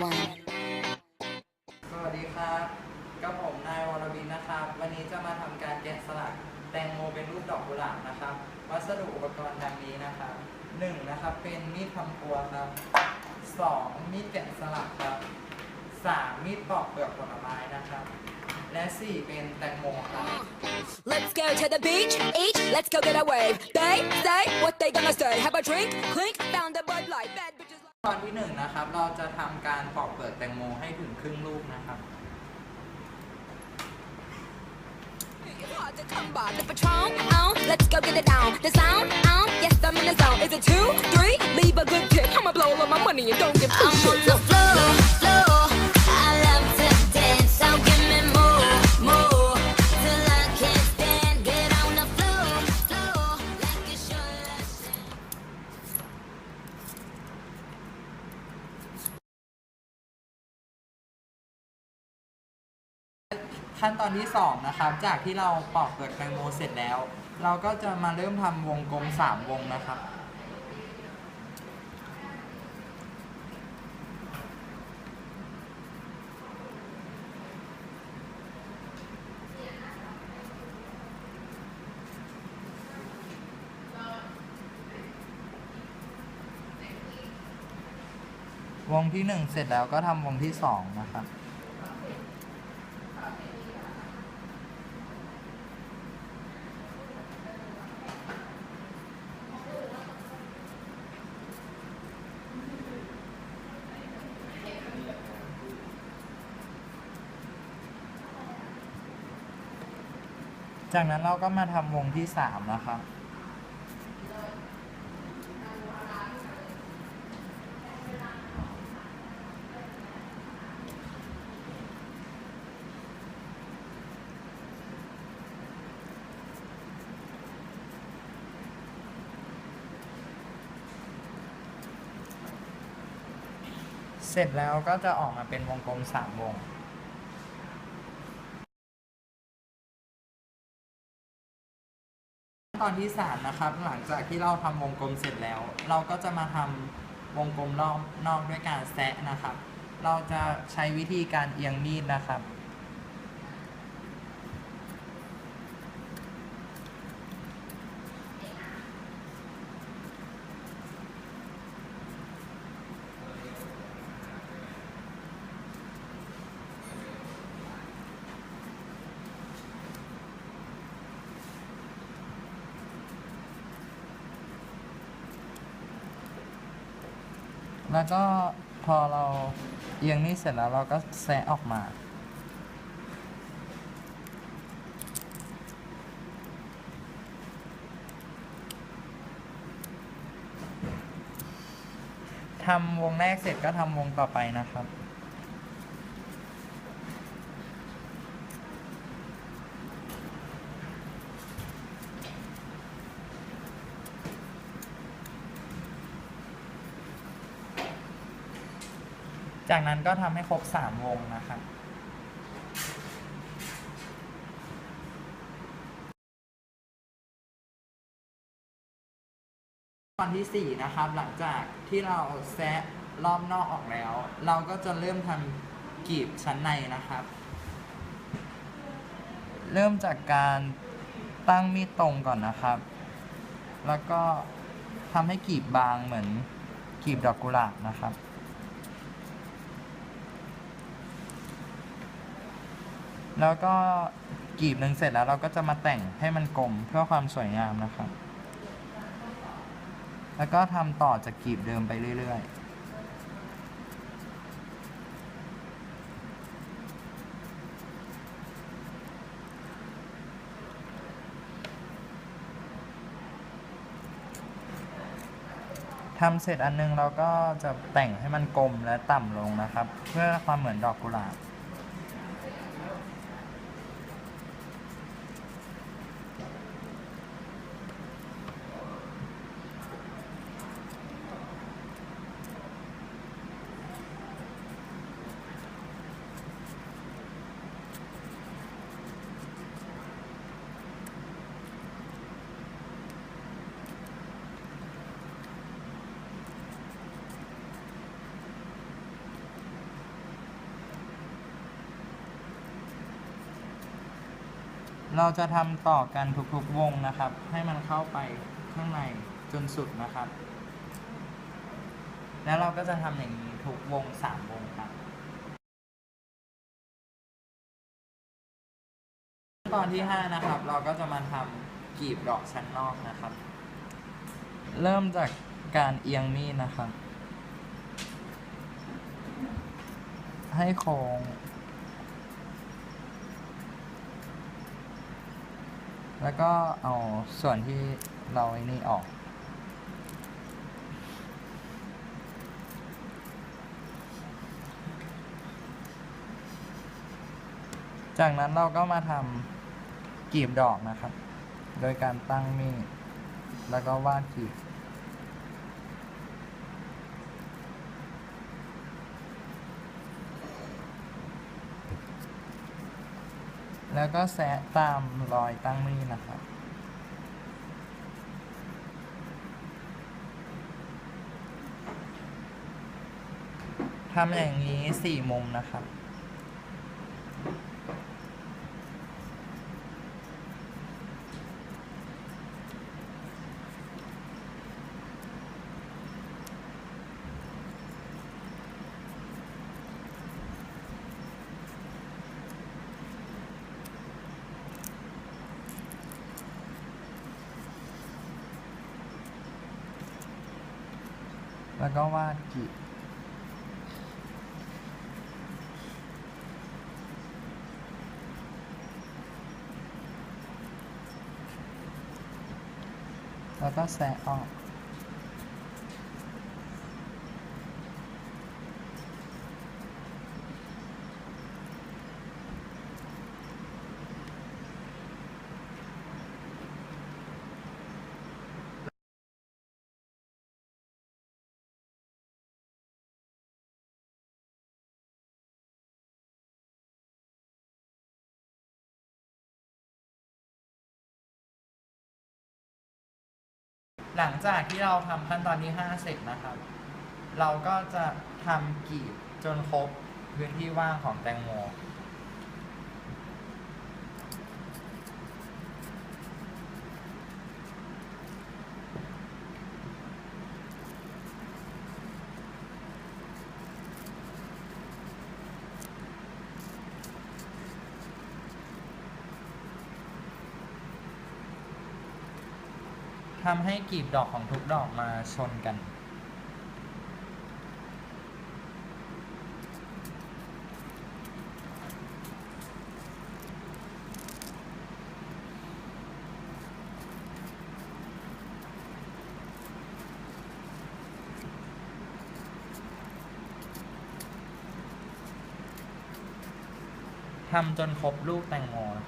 one. สวัสดีครับกับผมนายวรวินนะครับ วันนี้จะมาทำการแกะสลักแตงโมเป็นรูปดอกกุหลาบนะครับ วัสดุอุปกรณ์ดังนี้นะครับหนึ่งนะครับเป็นมีดทำครัวครับสองมีดแกะสลักครับสามมีดปอกเปลือกผลไม้นะครับ และสี่เป็นแตงโมครับ Let's go to the beach, each, let's go get a wave. They say what they gonna say. Have a drink, clink, found a Bud Light. Bad bitches. ตอนที่หนึ่งนะครับ เราจะทำการปอกเปลือกแตงโมให้ถึงครึ่งลูกนะครับ It's hard to come by. The Patron, oh, let's go get it down. The sound, oh, yes, I'm in the zone. Is it two, three? Leave a good tip. I'ma blow all of my money and don't give two I'm ขั้นตอนที่สองนะครับจากที่เราปอกเปลือกแตงโมเสร็จแล้ว เราก็จะมาเริ่มทำวงกลมสามวงนะครับ วงที่หนึ่งเสร็จแล้วก็ทำวงที่สองนะครับ จากนั้นเราก็มาทำวงที่สามนะครับเสร็จแล้วก็จะออกมาเป็นวงกลมสามวง ตอนที่สามนะครับ หลังจากที่เราทำวงกลมเสร็จแล้ว เราก็จะมาทำวงกลมรอบนอกด้วยการแซะนะครับ เราจะใช้วิธีการเอียงมีดนะครับ แล้วก็พอเราเอียงนี่เสร็จแล้วเราก็แซะออกมา ทำวงแรกเสร็จก็ทำวงต่อไปนะครับ จากนั้นก็ทำให้ครบสามวงนะครับตอนที่สี่นะครับ หลังจากที่เราแซะรอบนอกออกแล้ว เราก็จะเริ่มทำกีบชั้นในนะครับ เริ่มจากการตั้งมีดตรงก่อนนะครับ แล้วก็ทำให้กีบบางเหมือนกีบดอกกุหลาบนะครับ แล้วก็กรีบหนึ่งเสร็จแล้วเราก็จะมาแต่งให้มันกลมเพื่อความสวยงามนะครับ แล้วก็ทำต่อจากกรีบเดิมไปเรื่อยๆทำเสร็จอันนึงเราก็จะแต่งให้มันกลมและต่ำลงนะครับ เพื่อความเหมือนดอกกุหลาบ เราจะทำต่อกันทุกๆวงนะครับ ให้มันเข้าไปข้างในจนสุดนะครับ แล้วเราก็จะทำอย่างนี้ทุกวงสามวงครับตอนที่5นะครับ เราก็จะมาทำกีบดอกชั้นนอกนะครับ เริ่มจากการเอียงมีดนะครับ ให้โค้ง แล้วก็เอาส่วนที่เราไอ้นี่ออก จากนั้นเราก็มาทำกีบดอกนะครับ โดยการตั้งมีดแล้วก็วาดกีบ แล้วก็แซะตามรอยตั้งมีดนะครับ ทำอย่างนี้สี่มุมนะครับ แล้วก็วาดกีแล้วก็แสะออก หลังจากที่เราทำขั้นตอนที่5เสร็จนะครับ เราก็จะทำกีบจนครบพื้นที่ว่างของแตงโม ทำให้กลีบดอกของทุกดอกมาชนกัน ทำจนครบลูกแตงโมนะ